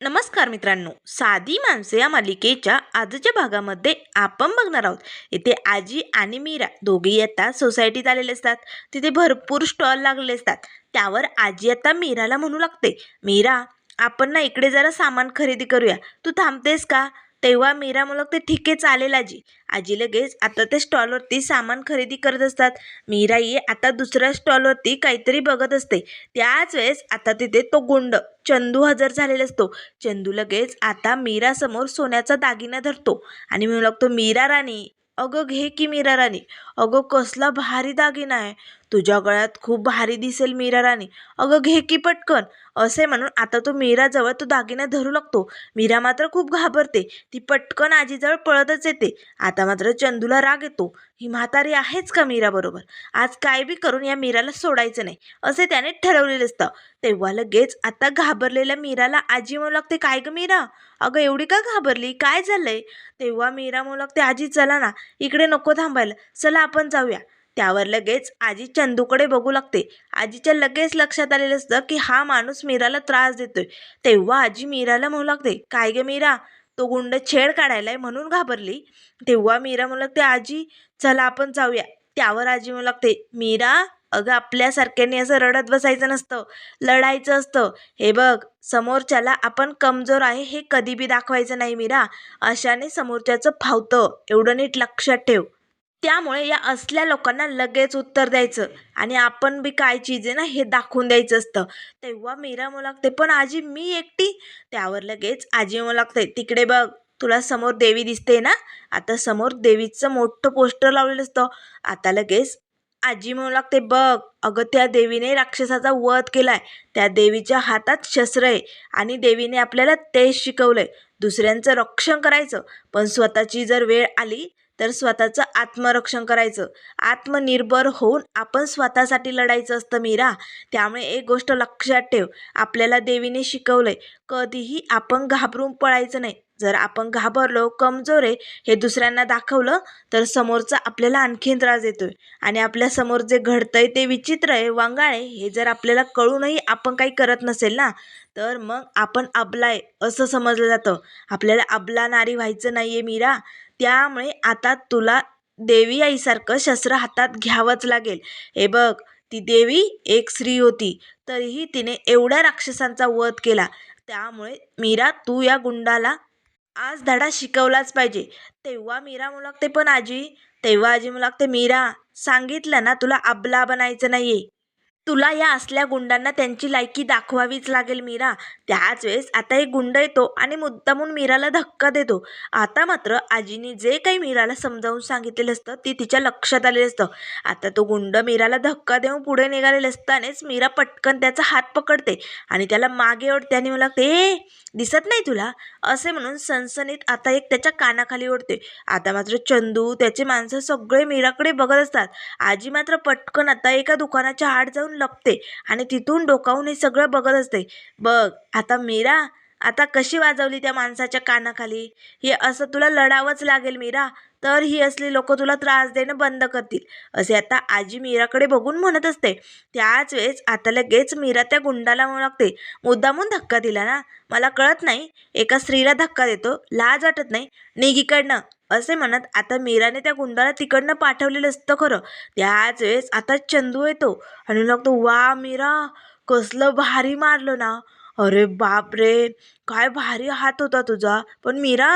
नमस्कार मित्रांनो. साधी माणसे या मालिकेच्या आजच्या भागामध्ये आपण बघणार आहोत. इथे आजी आणि मीरा दोघे आता सोसायटीत आलेले असतात. तिथे भरपूर स्टॉल लागलेले असतात. त्यावर आजी आता मीराला म्हणू लागते. मीरा आपण ना इकडे जरा सामान खरेदी करूया. तू थांबतेस का? तेव्हा मीरा म्हणू ते ठीक आहे चालेल आजी. आजी लगेच आता ते स्टॉलवरती सामान खरेदी करत असतात. मीरा आता दुसऱ्या स्टॉलवरती काहीतरी बघत असते. त्याच वेळेस आता तिथे तो गुंड चंदू हजर झालेला असतो. चंदू लगेच आता मीरासमोर सोन्याचा दागिना धरतो आणि म्हणू लागतो मीरा राणी अगं घे की मीरा राणी अगं कसला भारी दागिना आहे. तुझ्या गळ्यात खूप भारी दिसेल मीरा राणी. अगं घे की पटकन. असे म्हणून आता तो मीराजवळ तो दागिना धरू लागतो. मीरा मात्र खूप घाबरते. ती पटकन आजीजवळ पळतच येते. आता मात्र चंदूला राग येतो. ही म्हातारी आहेच का मीराबरोबर आज काय बी करून या मीराला सोडायचं नाही. असे त्याने ठरवलेलं असतं. तेव्हा लगेच आता घाबरलेल्या मीराला आजी म्हणू लागते काय ग मीरा? अगं एवढी का घाबरली? काय झालंय? तेव्हा मीरा म्हणू लागते आजी चला ना. इकडे नको थांबायला. चला आपण जाऊया. त्यावर लगेच आजी चंदूकडे बघू लागते. आजीच्या लगेच लक्षात आलेलं असतं की हा माणूस मीराला त्रास देतोय. तेव्हा आजी मीराला म्हणू लागते काय गे मीरा? तो गुंड छेड काढायलाय म्हणून घाबरली? तेव्हा मीरा म्हणू लागते आजी चला आपण जाऊया. त्यावर आजी म्हणू लागते मीरा अगं आपल्यासारख्याने असं रडत बसायचं नसतं. लढायचं असतं. हे बघ समोरच्याला आपण कमजोर आहे हे कधी बी दाखवायचं नाही मीरा. अशाने समोरच्याचं फावतं. एवढं नीट लक्षात ठेव. त्यामुळे या असल्या लोकांना लगेच उत्तर द्यायचं. आणि आपण बी काय चीज आहे ना हे दाखवून द्यायचं असतं. तेव्हा मीरा म्हणू लागते पण आजी मी एकटी? त्यावर लगेच आजी मला लागते तिकडे बघ तुला समोर देवी दिसते ना? आता समोर देवीचं मोठं पोस्टर लावलेलं असतं. आता लगेच आजी म्हणू लागते बघ अगं त्या देवीने राक्षसाचा वध केलाय. त्या देवीच्या हातात शस्त्र आहे आणि देवीने आपल्याला तेच शिकवलंय. दुसऱ्यांचं रक्षण करायचं. पण स्वतःची जर वेळ आली तर स्वतःचं आत्मरक्षण करायचं. आत्मनिर्भर होऊन आपण स्वतःसाठी लढायचं असतं मीरा. त्यामुळे एक गोष्ट लक्षात ठेव. आपल्याला देवीने शिकवलंय कधीही आपण घाबरून पळायचं नाही. जर आपण घाबरलो कमजोर आहे हे दुसऱ्यांना दाखवलं तर समोरचा आपल्याला आणखीन त्रास देतोय. आणि आपल्यासमोर जे घडतंय ते विचित्र आहे वांगाळ आहे हे जर आपल्याला कळूनही आपण काही करत नसेल ना तर मग आपण अबला आहे असं समजलं जातं. आपल्याला अबला नारी व्हायचं नाही आहे मीरा. त्यामुळे आता तुला देवी आईसारखं शस्त्र हातात घ्यावंच लागेल. हे बघ ती देवी एक स्त्री होती तरीही तिने एवढ्या राक्षसांचा वध केला. त्यामुळे मीरा तू या गुंडाला आज धडा शिकवलाच पाहिजे. तेव्हा मीरा मुलागते पण आजी तेव्हा आजी मुलागते मीरा सांगितलं ना तुला अबला बनायचं नाही आहे तुला या असल्या गुंडांना त्यांची लायकी दाखवावीच लागेल मीरा. त्याच वेळेस आता एक गुंड येतो आणि मुद्दामून मीराला धक्का देतो. आता मात्र आजीने जे काही मीराला समजावून सांगितलेलं असतं ते तिच्या लक्षात आलेलं असतं. आता तो गुंड मीराला धक्का देऊन पुढे निघालेलं असतानाच मीरा पटकन त्याचा हात पकडते आणि त्याला मागे ओढते आणि मला ते दिसत नाही तुला? असे म्हणून सनसनीत आता एक त्याच्या कानाखाली ओढते. आता मात्र चंदू त्याचे माणसं सगळे मीराकडे बघत असतात. आजी मात्र पटकन आता एका दुकानाच्या आड जाऊन लपते आणि तिथून डोकावून हे सगळं बघत असते. बघ आता मीरा आता कशी वाजवली त्या माणसाच्या कानाखाली? हे असं तुला लढावंच लागेल मीरा. तर ही असली लोक तुला त्रास देणं बंद करतील. असे आता आजी मीराकडे बघून म्हणत असते. त्याच वेळेस आता लगेच मीरा त्या गुंडाला म्हणू लागते मुद्दामून धक्का दिला ना? मला कळत नाही. एका स्त्रीला धक्का देतो. लाज वाटत नाही. निघीकडनं असे म्हणत आता मीराने त्या गुंडाला तिकडनं पाठवलेलं असतं खरं. त्याच वेळेस आता चंदू येतो. आणि लागतो वा मीरा कसलं भारी मारलं ना. अरे बाप रे काय भारी हात होता तुझा. पण मीरा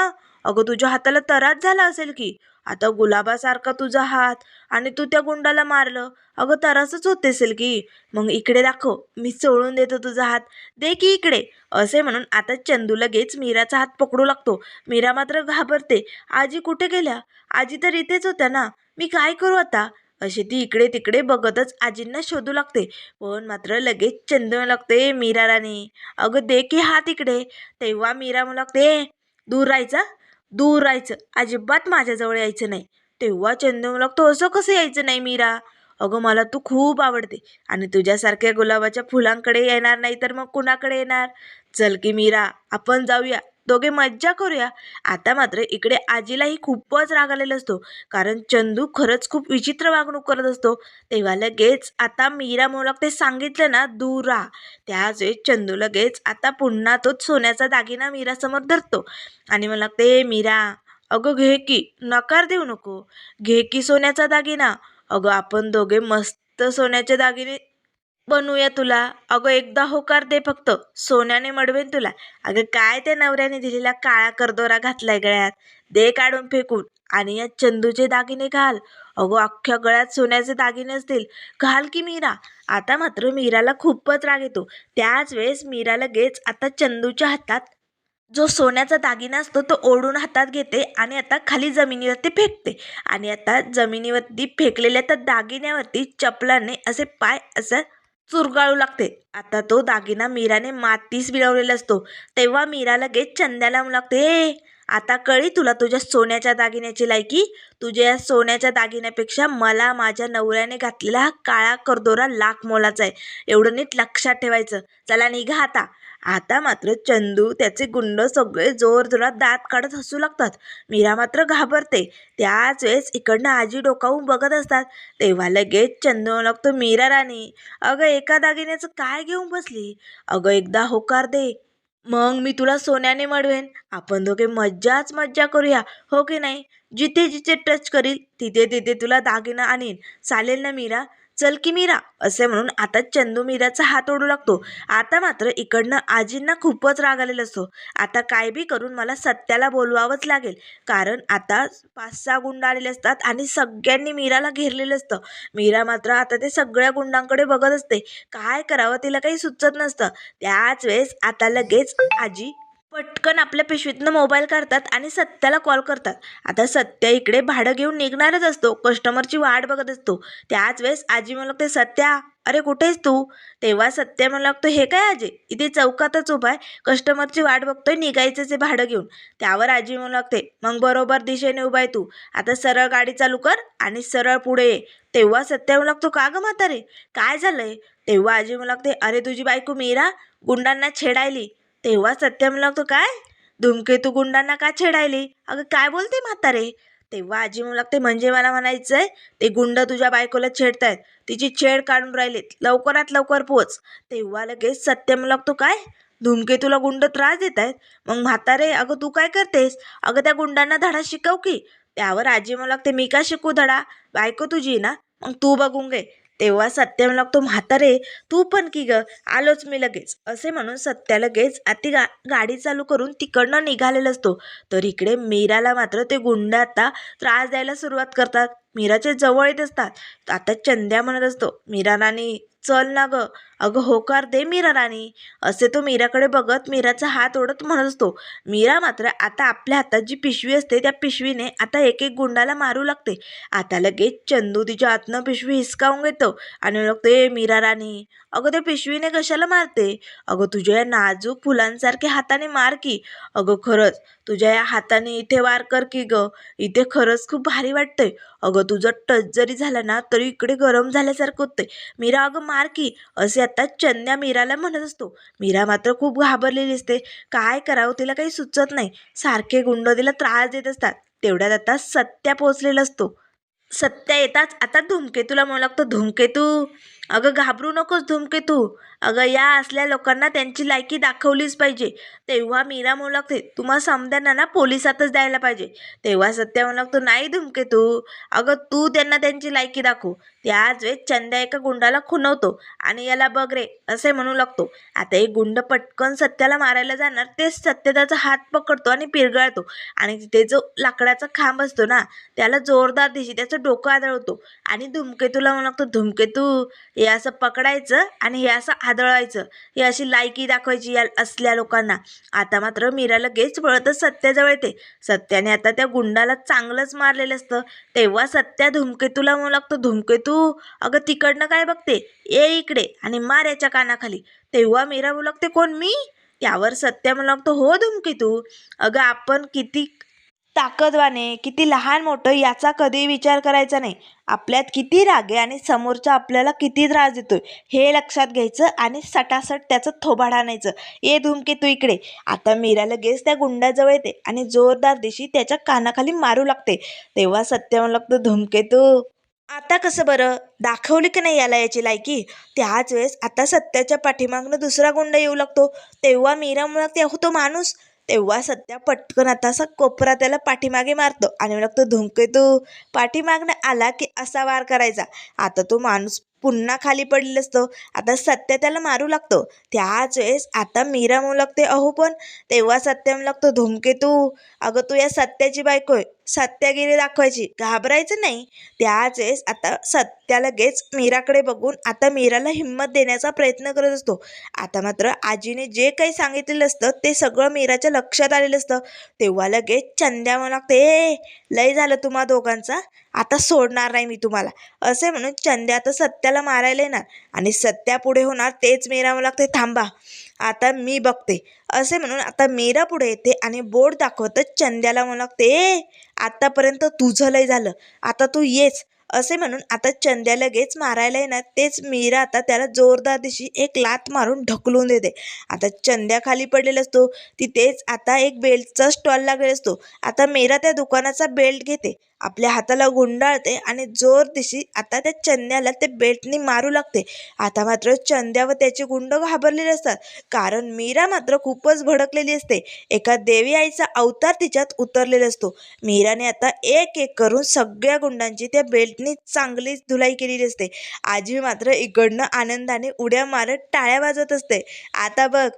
अगं तुझ्या हाताला तराच झाला असेल की. आता गुलाबासारखा तुझा हात आणि तू त्या गुंडाला मारलं. अगं तरासच होत असेल की. मग इकडे दाखव मी चोळून देतो तुझा हात. दे की इकडे. असे म्हणून आता चंदू लगेच मीराचा हात पकडू लागतो. मीरा मात्र घाबरते. आजी कुठे गेल्या? आजी तर इथेच होत्या ना. मी काय करू आता? अशी ती इकडे तिकडे बघतच आजींना शोधू लागते. पण मात्र लगेच चंदू लागते मीरा राणी अगं दे की हात इकडे. तेव्हा मीरा म्हणू लागते दूर राहायचा. दूर राहायचं. अजिबात माझ्याजवळ यायचं नाही. तेव्हा चंदू लागतो असं कसं यायचं नाही मीरा? अगं मला तू खूप आवडते. आणि तुझ्यासारख्या गुलाबाच्या फुलांकडे येणार नाही तर मग कुणाकडे येणार? चल की मीरा आपण जाऊया. दोघे मज्जा करूया. आता मात्र इकडे आजीलाही खूपच राग आलेला असतो. कारण चंदू खरंच खूप विचित्र वागणूक करत असतो. तेव्हा लगेच आता मीरा मोलक ते सांगितलं ना दूर राहा. त्याच वेळेस चंदू लगेच आता पुन्हा तोच सोन्याचा दागिना मीरासमोर धरतो. आणि मला ते मीरा अगं घे की नकार देऊ नको. घे की सोन्याचा दागिना. अगं आपण दोघे मस्त सोन्याचे दागिने बनवूया तुला. अगं एकदा होकार दे फक्त. सोन्याने मडवेन तुला. अगं काय त्या नवऱ्याने दिलेला काळा करदोरा घातलाय गळ्यात? दे काढून फेकून आणि या चंदूचे दागिने घाल. अगो अख्ख्या गळ्यात सोन्याचे दागिने असतील घाल की मीरा. आता मात्र मीराला खूपच राग येतो. त्याच वेळेस मीरा लगेच आता चंदूच्या हातात. जो सोन्याचा दागिना असतो तो ओढून हातात घेते आणि आता खाली जमिनीवरती फेकते. आणि आता जमिनीवरती फेकलेल्या त्या दागिन्यावरती चपलाने असे पाय असं चुरगाळू लागते. आता तो दागिना मीराने मातीस बिळवलेला असतो. तेव्हा मीरा लगेच चंद्याला म्हणू लागते "ए, आता कळी तुला तुझ्या सोन्याच्या दागिन्याची लायकी? तुझ्या या सोन्याच्या दागिन्यापेक्षा मला माझ्या नवऱ्याने घातलेला हा काळा करदोरा लाख मोलाचा आहे. एवढं नीट लक्षात ठेवायचं. चला निघा आता. आता मात्र चंदू त्याचे गुंड सगळे जोर जोरात दात काढत हसू लागतात. मीरा मात्र घाबरते. त्याच वेळेस इकडनं आजी डोकावून बघत असतात. तेव्हा लगेच चंदू लागतो मीरा राणी अगं एका दागिन्याचं काय घेऊन बसली? अगं एकदा होकार दे. मग मी तुला सोन्याने मडवेन. आपण दोघे मज्जाच मज्जा करूया हो की नाही? जिथे जिथे टच करील तिथे तिथे तुला दागिना आणीन. चालेल ना मीरा? चल की मीरा असे म्हणून आता चंदू मीराचा हात ओढू लागतो. आता मात्र इकडनं आजींना खूपच राग आलेला असतो. आता काय बी करून मला सत्याला बोलवावंच लागेल. कारण आता पाच सहा गुंड आलेले असतात आणि सगळ्यांनी मीराला घेरलेलं असतं. मीरा मात्र आता ते सगळ्या गुंडांकडे बघत असते. काय करावं तिला काही सुचत नसतं. त्याच वेळेस आता लगेच आजी पटकन आपल्या पिशवीतनं मोबाईल काढतात आणि सत्याला कॉल करतात. आता सत्या इकडे भाडं घेऊन निघणारच असतो. कस्टमरची वाट बघत असतो. त्याच वेळेस आजी मला लागते सत्या अरे कुठेच तू? तेव्हा सत्या मला लागतो हे काय आजी? इथे चौकातच उभा आहे. कस्टमरची वाट बघतोय निघायचं ते भाडं घेऊन. त्यावर आजी म्हणू लागते मग बरोबर दिशेने उभा आहे तू. आता सरळ गाडी चालू कर आणि सरळ पुढे ये. तेव्हा सत्या म्हणू लागतो का ग म्हातारे? काय झालंय? तेव्हा आजी म्हणू लागते अरे तुझी बायको मीरा गुंडांना छेडायली. तेव्हा सत्य म्हणू लागतो काय? धूमकेतू गुंडांना का छेडायली? अगं काय बोलते म्हातारे? तेव्हा आजी म्हणू लागते म्हणजे मला म्हणायचंय ते गुंड तुझ्या बायकोला छेडतायत. तिची छेड काढून राहिलीत. लवकरात लवकर पोच. तेव्हा लगेच सत्य म्हणू लागतो काय? धूमकेतूला गुंड त्रास देत आहेत मग म्हातारे अगं तू काय करतेस? अगं त्या गुंडांना धडा शिकव की. त्यावर आजी म्हणू लागते मी का शिकू धडा? बायको तुझी ना? मग तू बघून घे. तेव्हा सत्य लागतो म्हातारे तू पण की ग? आलोच मी लगेच. असे म्हणून सत्या लगेच आती गा गाडी चालू करून तिकडनं निघालेला असतो. तर इकडे मीराला मात्र ते गुंड आता त्रास द्यायला सुरुवात करतात. मीराच्या जवळ येत असतात. आता चंद्या म्हणत असतो मीरा नानी चल ना ग. अगं होकार दे मीरा राणी. असे तो मीराकडे बघत मीराचा हात ओढत म्हणत असतो. मीरा मात्र आता आपल्या हातात जी पिशवी असते त्या पिशवीने आता एक एक गुंडाला मारू लागते. आता लगेच चंदू तिच्या आतनं पिशवी हिसकावून घेतो आणि लागतो ए मीरा राणी अगं त्या पिशवीने कशाला मारते? अगं तुझ्या या नाजूक फुलांसारखे हाताने मार की. अगं खरंच तुझ्या या हाताने इथे वार कर की ग. इथे खरंच खूप भारी वाटतंय. अगं तुझं टच जरी झाला ना तरी इकडे गरम झाल्यासारखं होतंय. मीरा अगं मार की. असे आता चंद्या मीराला म्हणत असतो मीरा मात्र खूप घाबरलेली असते. काय करावं तिला काही सुचत नाही. सारखे गुंड तिला त्रास देत असतात. तेवढ्यात आता सत्या पोचलेला असतो. सत्या येताच? आता धूमकेतूला म्हणू लागतो. धूमकेतू अगं घाबरू नकोस धूमकेतू अगं या असल्या लोकांना त्यांची लायकी दाखवलीच पाहिजे. तेव्हा मीरा म्हणू लागते तुम्हा समद्यांना ना पोलिसातच द्यायला पाहिजे. तेव्हा सत्या म्हणू लागतो नाही धूमकेतू अगं तू त्यांना त्यांची लायकी दाखव. त्याच वेळेस चंद्या एका गुंडाला खुणवतो आणि याला बघ रे असे म्हणू लागतो. आता एक गुंड पटकन सत्याला मारायला जाणार तेच सत्य त्याचा हात पकडतो आणि पिरगाळतो. आणि तिथे जो लाकडाचा खांब असतो ना त्याला जोरदार दिशी त्याचं डोकं आदळवतो आणि धुमकेतूला म्हणू लागतो धुमकेतू हे असं पकडायचं आणि हे असं आदळायचं हे अशी लायकी दाखवायची या असल्या लोकांना. आता मात्र मीरा लगेच पळतच सत्याजवळ येते. सत्याने आता त्या गुंडाला चांगलंच मारलेलं असतं. तेव्हा सत्या धुमकेतूला म्हणू लागतो धुमकेतू अगं तिकडनं काय बघते? ये इकडे आणि मार याच्या कानाखाली. तेव्हा मीरा बोलू लागते कोण मी? त्यावर सत्या म्हणू लागतो हो धुमकेतू. अगं आपण किती ताकदवाने किती लहान मोठं याचा कधी विचार करायचा नाही. आपल्यात किती राग आहे आणि समोरचा आपल्याला किती त्रास देतोय हे लक्षात घ्यायचं आणि सटासट त्याचं थोबाड आणायचं. ये धूमकेतू इकडे. आता मीरा लगेच त्या गुंडाजवळ येते आणि जोरदार दिशी त्याच्या कानाखाली मारू लागते. तेव्हा सत्यम लागतं धूमकेतू आता कसं बरं? दाखवली की नाही याला याची लायकी? त्याच वेळेस आता सत्याच्या पाठीमागनं दुसरा गुंड येऊ लागतो. तेव्हा मीरा म्हणते ते तो माणूस तेव्हा सत्या पटकन आता असा कोपरा त्याला पाठीमागे मारतो. आणि लागतो धुमकेतू पाठीमागनं आला की असा वार करायचा. आता तो माणूस पुन्हा खाली पडलेलं असतं. आता सत्य त्याला मारू लागतो. त्याच वेळेस आता मीरा म्हणू लागते अहो पण तेव्हा सत्य म्हणू लागतो धूमकेतू अगं तू या सत्याची बायको आहे. सत्यागिरी दाखवायची. घाबरायचं नाही. त्याच वेळेस आता सत्या लगेच मीराकडे बघून आता मीराला हिंमत देण्याचा प्रयत्न करत असतो. आता मात्र आजीने जे काही सांगितलेलं असतं ते सगळं मीराच्या लक्षात आलेलं असतं. तेव्हा लगेच चंद्या म्हणू लागते ए लय झालं तुम्हा दोघांचा. आता सोडणार नाही मी तुम्हाला. असे म्हणून चंद्या आता सत्याला मारायला येणार आणि सत्या पुढे होणार तेच मीरा मला लागते थांबा आता मी बघते. असे म्हणून आता मीरा पुढे येते आणि बोर्ड दाखवतच चंद्याला म्हणू लागते ए आतापर्यंत तुझं लय झालं आता तू येच. असे म्हणून आता चंद्या लगेच मारायला येणार तेच मीरा आता त्याला जोरदार दिशी एक लात मारून ढकलून देते. आता चंद्या खाली पडलेला असतो तिथेच आता एक बेल्टचा स्टॉल लागलेला असतो. आता मीरा त्या दुकानाचा बेल्ट घेते. आपल्या हाताला गुंडाळते आणि जोर दिशी आता त्या चंद्याला ते बेल्टनी मारू लागते. आता मात्र चंद्या व त्याचे गुंड घाबरलेले असतात. कारण मीरा मात्र खूपच भडकलेली असते. एका देवी आईचा अवतार तिच्यात उतरलेला असतो. मीराने आता एक एक करून सगळ्या गुंडांची त्या बेल्टनी चांगलीच धुलाई केलेली असते. आजी मात्र इकडनं आनंदाने उड्या मारत टाळ्या वाजत असते. आता बघ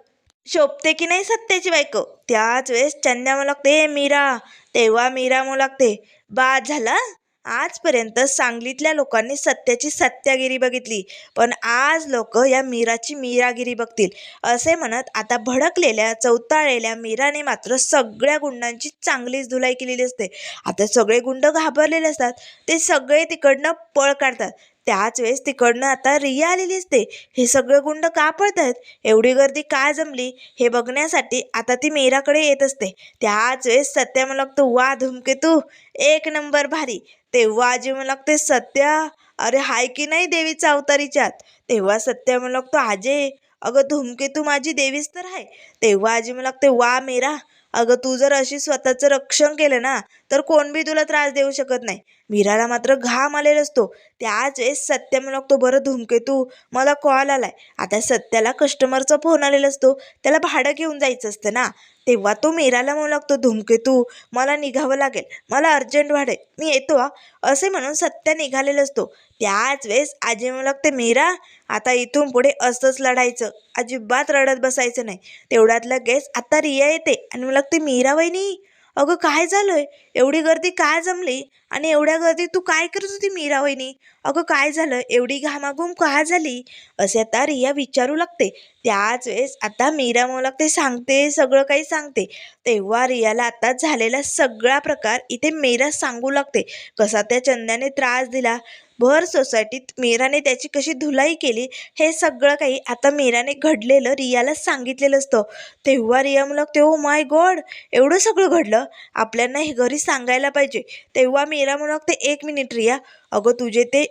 शोभते की नाही सत्याची बायको? त्याच वेळेस चंद्या मुलागते लागते मीरा तेव्हा मीरा मुलागते लागते बाद झाला आजपर्यंत सांगलीतल्या लोकांनी सत्याची सत्यागिरी बघितली पण आज लोक या मीराची मीरागिरी बघतील असे म्हणत आता भडकलेल्या चौताळलेल्या मीराने मात्र सगळ्या गुंडांची चांगलीच धुलाई केलेली असते. आता सगळे गुंड घाबरलेले असतात ते सगळे तिकडनं पळ काढतात. त्याच वेळेस तिकडनं आता रिया आलेली असते हे सगळे गुंड का पळत आहेत एवढी गर्दी का जमली? हे बघण्यासाठी आता ती मीराकडे येत असते. त्याच वेळेस सत्या मला लागतो वा धुमकेतू एक नंबर भारी. तेव्हा आजी मला लागते सत्या अरे हाय की नाही देवीचा अवतारीच्यात? तेव्हा सत्या मला लागतो आजे अगं धुमकेतू माझी देवीच तर आहे. तेव्हा आजी मला लागते वा मेरा अगं तू जर अशी स्वतःचं रक्षण केलं ना तर कोण बी तुला त्रास देऊ शकत नाही. मीराला मात्र घाम आलेला असतो. त्याच वेळेस सत्य म्हणू लागतो बरं धुमकेतू मला कॉल आलाय. आता सत्याला कस्टमरचा फोन आलेला असतो. त्याला भाडं घेऊन जायचं असतं ना. तेव्हा तो मीराला म्हणू लागतो धुमकेतू मला निघावं लागेल मला अर्जंट वाढेल मी येतो हा. असे म्हणून सत्या निघालेला असतो. त्याच वेळेस आजी म्हणू लागते मीरा आता इथून पुढे असंच लढायचं अजिबात रडत बसायचं नाही तेवढ्यात लगेच आता रिया येते. आणि मला लागते मीरा वहिनी अगं काय झालंय? एवढी गर्दी काय जमली? आणि एवढ्या गर्दीत तू काय करत होती मीरा वहिनी? अगं काय झालं? एवढी घामाघूम का झाली? असे आता रिया विचारू लागते. त्याच वेळेस आता मीरा मला ते सांगते सगळं काही सांगते. तेव्हा रियाला आता झालेला सगळा प्रकार इथे मीरा सांगू लागते. कसा त्या चंद्याने त्रास दिला? भर सोसायटीत मीराने त्याची कशी धुलाई केली हे सगळं काही आता मीराने घडलेलं रियाला सांगितलेलं असतं. तेव्हा रिया म्हणू तेव्हा ओ माय गॉड एवढं सगळं घडलं? आपल्याला हे घरी सांगायला पाहिजे. तेव्हा मीरा म्हणू लागते एक मिनिट रिया अगं तुझे ते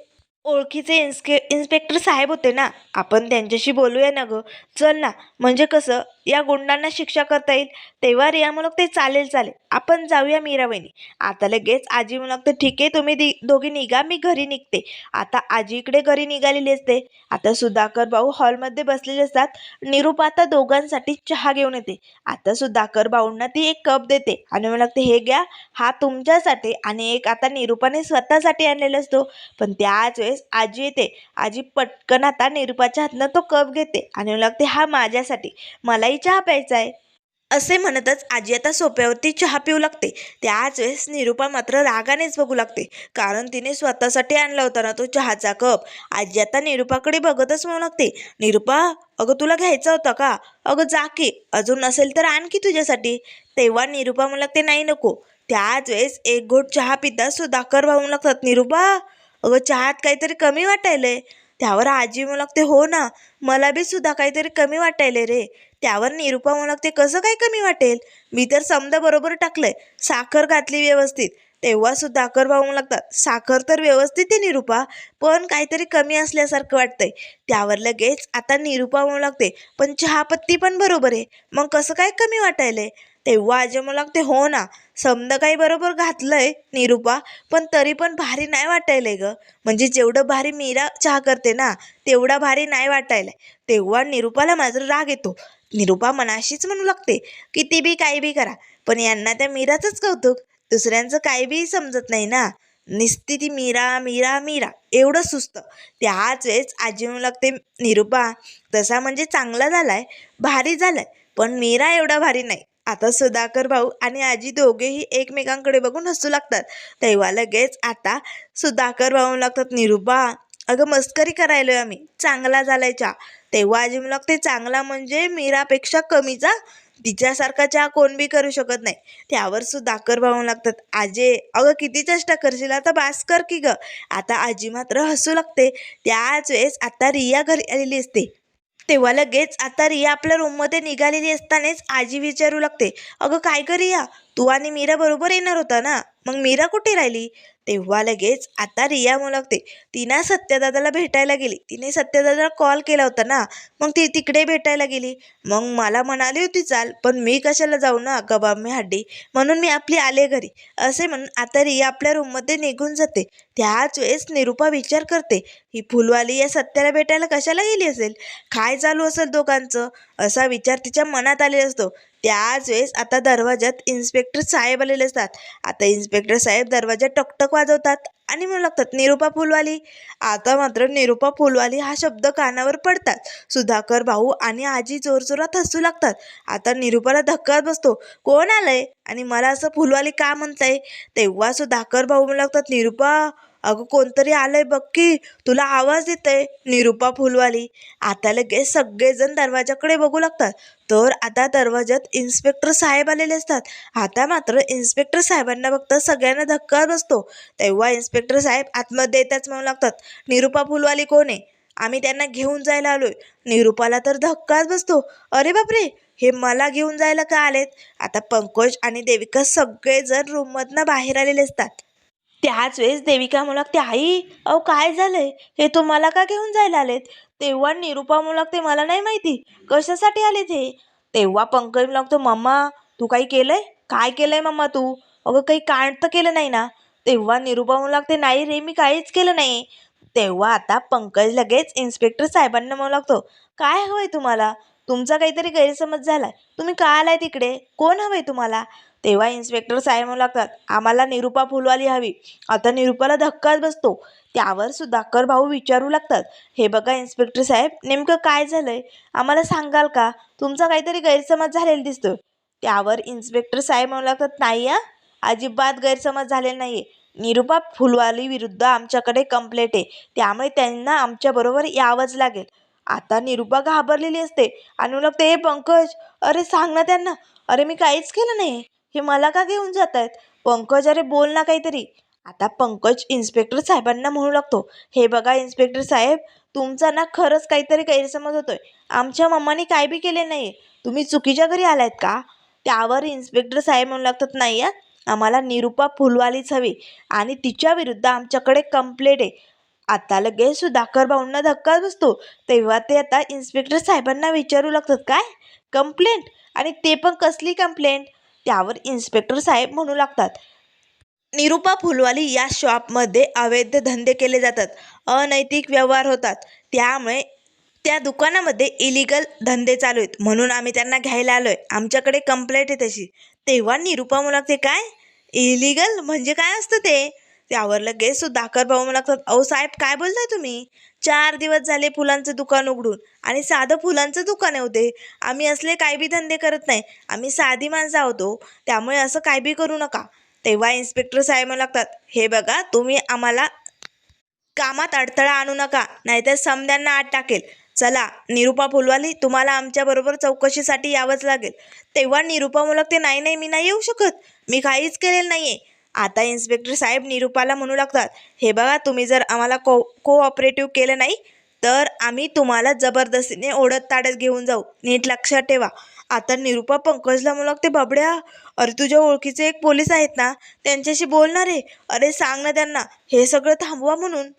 ओळखीचे इन्स्के इन्स्पेक्टर साहेब होते ना आपण त्यांच्याशी बोलूया ना गं. चल ना म्हणजे कसं? या गुंडांना शिक्षा करता येईल तेव्हा रिया म्हणू ते चालेल चालेल. आपण जाऊया मीराबाईनी. आता लगेच आजी म्हणू लागते ठीक आहे तुम्ही दि दोघी निघा मी घरी निघते. आता आजी इकडे घरी निघालेली असते. आता सुधाकर भाऊ हॉलमध्ये बसलेले असतात. निरूप आता दोघांसाठी चहा घेऊन येते. आता सुधाकर भाऊंना ती एक कप देते आणि म्हणू लागते हे घ्या हा तुमच्यासाठी आणि एक आता निरूपाने स्वतःसाठी आणलेला असतो. पण त्याच वेळेस आजी येते. आजी पटकन आता निरूपाच्या हातनं तो कप घेते आणि म्हणू लागते हा माझ्यासाठी. मला मलाही चहा प्यायचा आहे. असे म्हणतच आजी आता सोप्यावरती चहा पिऊ लागते. त्याच वेळेस निरूपा मात्र रागानेच बघू लागते. कारण तिने स्वतःसाठी आणला होता ना तो चहाचा कप. आजी आता निरूपाकडे बघतच म्हणू लागते. निरूपा अगं तुला घ्यायचा होता का? अगं जा की. अजून नसेल तर आणखी तुझ्यासाठी. तेव्हा निरूपा म्हणू लागते नाही नको. त्याच वेळेस एक घोट चहा पिता सुधाकर भाऊ लागतात निरूपा अगं चहात काहीतरी कमी वाटायलंय. त्यावर आजी म्हणू लागते हो ना मला बी सुद्धा काहीतरी कमी वाटायले रे. त्यावर निरुपा म्हणक लागते कसं काय कमी वाटेल? मी तर समजा बरोबर टाकलंय. साखर घातली व्यवस्थित. तेव्हा सुधाकर भाऊ लागतात. साखर तर व्यवस्थित आहे निरुपा. पण काहीतरी कमी असल्यासारखं वाटतंय. त्यावर लगेच आता निरुपा म्हणू लागते. पण चहापत्ती पण बरोबर आहे. मग कसं काय कमी वाटायलंय? तेव्हा अजय म्हणू लागते हो ना. समजा काही बरोबर घातलंय निरुपा पण तरी पण भारी नाही वाटायलंय ग. म्हणजे जेवढं भारी मीरा चहा करते ना तेवढा भारी नाही वाटायलाय. तेव्हा निरुपाला माझा राग येतो. निरुपा मनाशीच म्हणू लागते किती बी काही बी करा. पण यांना त्या मीराचंच कौतुक. दुसऱ्यांचं काही बी समजत नाही ना. निस्ती ती मीरा मीरा मीरा. एवढं सुस्त. त्याच वेळेस आजी म्हणू लागते निरुपा तसा म्हणजे चांगला झालाय भारी झालाय पण मीरा एवढा भारी नाही. आता सुधाकर भाऊ आणि आजी दोघेही एकमेकांकडे बघून हसू लागतात. तेव्हा लगेच आता सुधाकर भाऊ लागतात निरुपा अगं मस्करी करायलोय आम्ही. चांगला झालाय चहा तेव्हा आजी म्हणू लागते चांगला म्हणजे मीरापेक्षा कमीचा तिच्यासारखा चहा कोण बी करू शकत नाही. त्यावर सुद्धा कर भावू लागतात. आजे अगं किती चेष्टा करशील? आता बास कर की ग. आता आजी मात्र हसू लागते. त्याच वेळेस आता रिया घरी आलेली असते. तेव्हा लगेच आता रिया आपल्या रूममध्ये निघालेली असतानाच आजी विचारू लागते. अगं काय कर रिया? तू आणि मीरा बरोबर येणार होता ना? मग मीरा कुठे राहिली? तेव्हा लगेच आता रिया म्हणू लागते. ती ना सत्यदादाला भेटायला गेली. तिने सत्यदादाला कॉल केला होता ना. मग ती तिकडे भेटायला गेली. मग मला म्हणाली होती चाल पण मी कशाला जाऊ ना? गबामी हड्डी. म्हणून मी आपली आले घरी. असे म्हणून आता रिया आपल्या रूममध्ये निघून जाते. त्याच वेळेस निरुपा विचार करते ही फुलवाली या सत्याला भेटायला कशाला गेली असेल? काय चालू असेल दोघांचं? असा विचार तिच्या मनात आलेला असतो. त्याच वेळेस आता दरवाजात इन्स्पेक्टर साहेब आलेले असतात. आता इन्स्पेक्टर साहेब दरवाजा टकटक वाजवतात. आणि म्हणू लागतात निरुपा फुलवाली. आता मात्र निरुपा फुलवाली हा शब्द कानावर पडतात. सुधाकर भाऊ आणि आजी जोरजोरात हसू लागतात. आता निरुपाला धक्काच बसतो. कोण आलंय? आणि मला असं फुलवाली का म्हणताय? तेव्हा सुधाकर भाऊ म्हणू लागतात निरुपा अगं कोणतरी आलंय बघ की तुला आवाज येतोय निरुपा फुलवाली आता लगेच सगळेजण दरवाजाकडे बघू लागतात. तर आता दरवाज्यात इन्स्पेक्टर साहेब आलेले असतात. आता मात्र इन्स्पेक्टर साहेबांना बघता सगळ्यांना धक्का बसतो. तेव्हा इन्स्पेक्टर साहेब आतमध्ये येताच म्हणू लागतात निरुपा फुलवाली कोण आहे? आम्ही त्यांना घेऊन जायला आलोय. निरुपाला तर धक्काच बसतो. अरे बापरे! हे मला घेऊन जायला का आलेत? आता पंकज आणि देविका सगळेजण रूममधनं बाहेर आलेले असतात. त्याच वेळेस देविका म्हणू लागते आई अहो काय झालंय? हे तुम्हाला का घेऊन जायला आलेत? तेव्हा निरुपा म्हणू लागते मला नाही माहिती. कशासाठी आले ते तेव्हा पंकज म्हणू लागतो मम्मा तू काही केलंय? काय केलंय मम्मा तू? अगं काही कांड तर केलं नाही ना? तेव्हा निरुपा म्हणू लागते नाही रे मी काहीच केलं नाही. तेव्हा आता पंकज लगेच इन्स्पेक्टर साहेबांना म्हणू लागतो काय हवंय तुम्हाला? तुमचा काहीतरी गैरसमज झालाय. तुम्ही का आलाय तिकडे? कोण हवंय तुम्हाला? तेव्हा इन्स्पेक्टर साहेब म्हणू लागतात आम्हाला निरुपा फुलवाली हवी. आता निरुपाला धक्काच बसतो. त्यावर सुधाकर भाऊ विचारू लागतात हे बघा इन्स्पेक्टर साहेब नेमकं काय झालंय? आम्हाला सांगाल का? तुमचा काहीतरी गैरसमज झालेला दिसतो त्यावर इन्स्पेक्टर साहेब म्हणू लागतात नाही या अजिबात गैरसमज झालेला नाही आहे निरुपा फुलवाली विरुद्ध आमच्याकडे कंप्लेंट आहे. त्यामुळे त्यांना आमच्याबरोबर यावंच लागेल. आता निरुपा घाबरलेली असते. आणि मग लागते हे पंकज अरे सांग ना त्यांना. अरे मी काहीच केलं नाही हे मला का घेऊन जात आहेत पंकज अरे बोल ना काहीतरी. आता पंकज इन्स्पेक्टर साहेबांना म्हणू लागतो हे बघा इन्स्पेक्टर साहेब तुमचा ना खरंच काहीतरी गैरसमज होतोय. आमच्या मम्माने काय बी केले नाही तुम्ही चुकीच्या घरी आलायत का? त्यावर इन्स्पेक्टर साहेब म्हणू लागतात नाही या आम्हाला निरुपा फुलवालीच हवी आणि तिच्या विरुद्ध आमच्याकडे कंप्लेंट आहे. आता लगेच सुधाकर भाऊंना धक्का बसतो. तेव्हा ते आता इन्स्पेक्टर साहेबांना विचारू लागतात काय? कंप्लेंट आणि ते पण कसली कंप्लेंट त्यावर इन्स्पेक्टर साहेब म्हणू लागतात. निरुपा फुलवाली या शॉपमध्ये अवैध धंदे केले जातात. अनैतिक व्यवहार होतात. त्यामुळे त्या दुकानामध्ये इलिगल धंदे चालू आहेत. म्हणून आम्ही त्यांना घ्यायला आलो आहे आमच्याकडे कंप्लेंट आहे तशी. तेव्हा निरुपा म्हणू लागते काय? इलिगल म्हणजे काय असतं ते? त्यावर लगेच सुधाकर भाऊ म्हणतात अहो साहेब काय बोलताय तुम्ही? चार दिवस झाले फुलांचं दुकान उघडून आणि साधं फुलांचं दुकान आहे होते आम्ही असले काय बी धंदे करत नाही. आम्ही साधी माणसं आहोतो हो. त्यामुळे असं काय बी करू नका. तेव्हा इन्स्पेक्टर साहेब म्हणू लागतात हे बघा तुम्ही आम्हाला कामात अडथळा आणू नका नाहीतर समद्यांना आत टाकेल. चला निरुपा फुलवाली तुम्हाला आमच्याबरोबर चौकशीसाठी यावंच लागेल. तेव्हा निरुपा म्हणू ते नाही नाही मी नाही येऊ शकत. मी काहीच केलेलं नाही आहे आता इन्स्पेक्टर साहेब निरुपाला म्हणू लागतात हे बघा तुम्ही जर आम्हाला को कोऑपरेटिव्ह केलं नाही तर आम्ही तुम्हाला जबरदस्तीने ओढत ताडत घेऊन जाऊ. नीट लक्षात ठेवा. आता निरुपा पंकजला म्हणू लागते बाबड्या अरे तुझ्या ओळखीचे एक पोलीस आहेत ना त्यांच्याशी बोलणार आहे अरे सांग ना त्यांना. हे सगळं थांबवा म्हणून.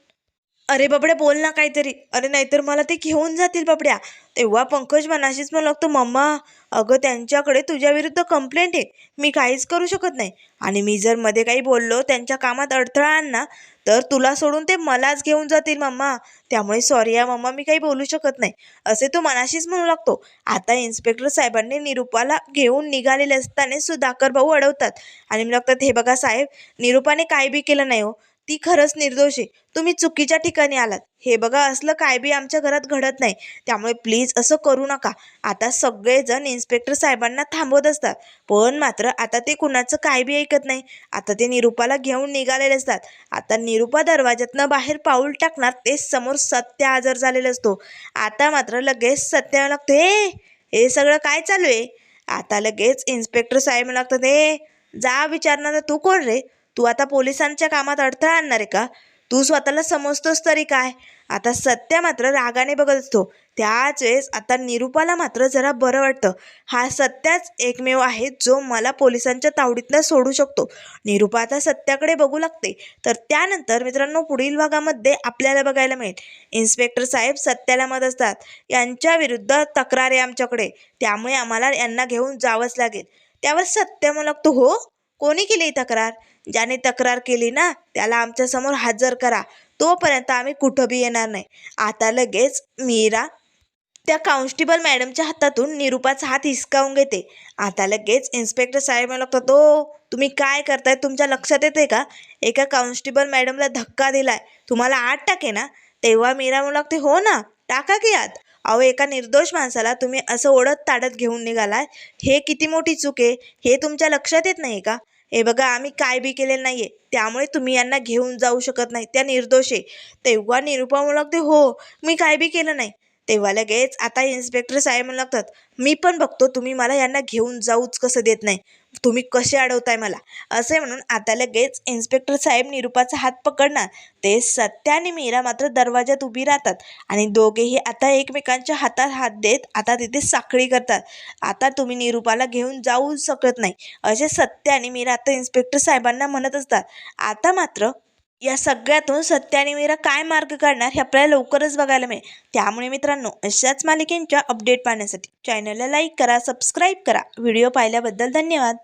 अरे बाबड्या बोल ना काहीतरी. अरे नाहीतर मला ते घेऊन जातील बाबड्या. तेव्हा पंकज मनाशीच मला लागतो मम्मा अगं त्यांच्याकडे तुझ्या विरुद्ध कंप्लेंट आहे. मी काहीच करू शकत नाही. आणि मी जर मध्ये काही बोललो त्यांच्या कामात अडथळा आण ना तर तुला सोडून ते मलाच घेऊन जातील मम्मा. त्यामुळे सॉरी या मम्मा मी काही बोलू शकत नाही. असे तो मनाशीच म्हणू लागतो. आता इन्स्पेक्टर साहेबांनी निरुपाला घेऊन निघालेले असताना सुधाकर भाऊ अडवतात. आणि मी लागतात हे बघा साहेब निरुपाने काय बी केलं नाही हो. ती खरंच निर्दोष. आहे तुम्ही चुकीच्या ठिकाणी आलात. हे बघा असलं काय बी आमच्या घरात घडत नाही. त्यामुळे प्लीज असं करू नका. आता सगळेजण इन्स्पेक्टर साहेबांना थांबवत असतात. पण मात्र आता ते कुणाचं काय बी ऐकत नाही. आता ते निरुपाला घेऊन निघालेले असतात. आता निरुपा दरवाज्यातनं बाहेर पाऊल टाकणार ते समोर सत्य आजार झालेलं असतो. आता मात्र लगेच सत्य लागतं हे हे सगळं काय चालू आहे? आता लगेच इन्स्पेक्टर साहेब लागतात हे जा विचारणार तू कोण रे? तू आता पोलिसांच्या कामात अडथळा आणणार आहे का? तू स्वतःला समजतोस तरी काय? आता सत्या मात्र रागाने बघत असतो त्याच वेळेस आता निरुपाला मात्र जरा बरं वाटतं. हा सत्याच एकमेव आहे जो मला पोलिसांच्या तावडीतनं सोडू शकतो. निरुपा आता सत्याकडे बघू लागते. तर त्यानंतर मित्रांनो पुढील भागामध्ये आपल्याला बघायला मिळेल. इन्स्पेक्टर साहेब सत्याला मत असतात. यांच्या विरुद्ध तक्रार आहे आमच्याकडे. त्यामुळे आम्हाला यांना घेऊन जावंच लागेल. त्यावर सत्य म्हणू लागतो हो? कोणी केली तक्रार? ज्याने तक्रार केली ना त्याला आमच्यासमोर हजर करा. तोपर्यंत आम्ही कुठं बी येणार नाही. आता लगेच मीरा त्या कॉन्स्टेबल मॅडमच्या हातातून निरुपाचा हात हिसकावून घेते. आता लगेच इन्स्पेक्टर साहेब मला तो तुम्ही काय करताय? तुमच्या लक्षात येते का? एका कॉन्स्टेबल मॅडमला धक्का दिलाय. तुम्हाला आत टाके ना. तेव्हा मीरा म्हणू लागते हो ना टाका की आत. अहो एका निर्दोष माणसाला तुम्ही असं ओढत ताडत घेऊन निघालाय. हे किती मोठी चूक आहे? हे तुमच्या लक्षात येत नाही का? हे बघा आम्ही काय बी केलेलं नाही आहे त्यामुळे तुम्ही यांना घेऊन जाऊ शकत नाही. त्या निर्दोष आहे. तेव्हा निरुपा म्हणू लागते हो मी काय बी केलं नाही. तेव्हा लगेच आता इन्स्पेक्टर साहेब म्हणू लागतात मी पण बघतो तुम्ही मला यांना घेऊन जाऊच कसं देत नाही. तुम्ही कसे अडवताय मला? असे म्हणून आता लगेच इन्स्पेक्टर साहेब निरुपाचा हात पकडणार. ते सत्य आणि मीरा मात्र दरवाज्यात उभी राहतात आणि दोघेही आता एकमेकांच्या हातात हात देत आता तिथे साखळी करतात. आता तुम्ही निरुपाला घेऊन जाऊ शकत नाही असे सत्या आणि मीरा आता इन्स्पेक्टर साहेबांना म्हणत असतात. आता मात्र या सगळ्यातून सत्याने मीरा काय मार्ग काढणार हे आपल्याला लवकरच बघायला मिळेल. त्यामुळे मित्रांनो अशाच मालिकेंच्या अपडेट पाहण्यासाठी चॅनलला लाईक करा सबस्क्राईब करा. व्हिडिओ पाहिल्याबद्दल धन्यवाद.